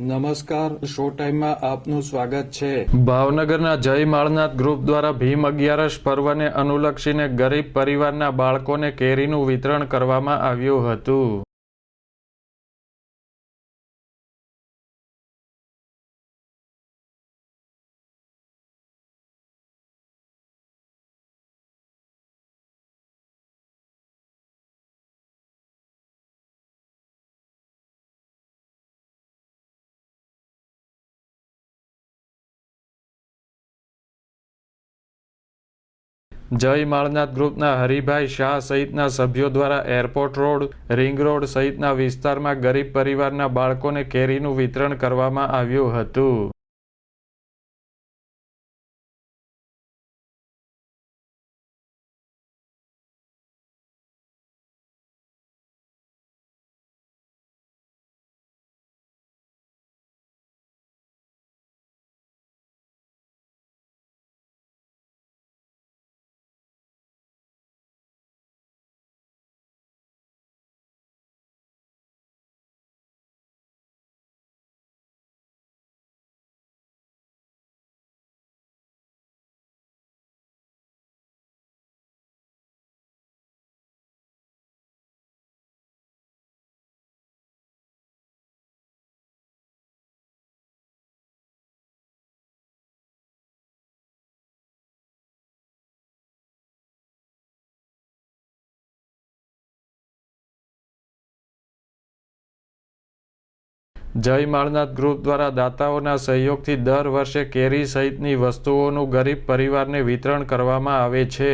નમસ્કાર, શો ટાઈમમાં આપનું સ્વાગત છે. ભાવનગરના જય માળનાથ ગ્રુપ દ્વારા ભીમ અગિયારસ પર્વને અનુલક્ષીને ગરીબ પરિવારના બાળકોને કેરીનું વિતરણ કરવામાં આવ્યું હતું. જય માળનાથ ગ્રુપના હરિભાઈ શાહ સહિતના સભ્યો દ્વારા એરપોર્ટ રોડ, રિંગ રોડ સહિતના વિસ્તારમાં ગરીબ પરિવારના બાળકોને કેરીનું વિતરણ કરવામાં આવ્યું હતું. જય માળનાથ ગ્રુપ દ્વારા દાતાઓના સહયોગથી દર વર્ષે કેરી સહિતની વસ્તુઓનું ગરીબ પરિવારને વિતરણ કરવામાં આવે છે.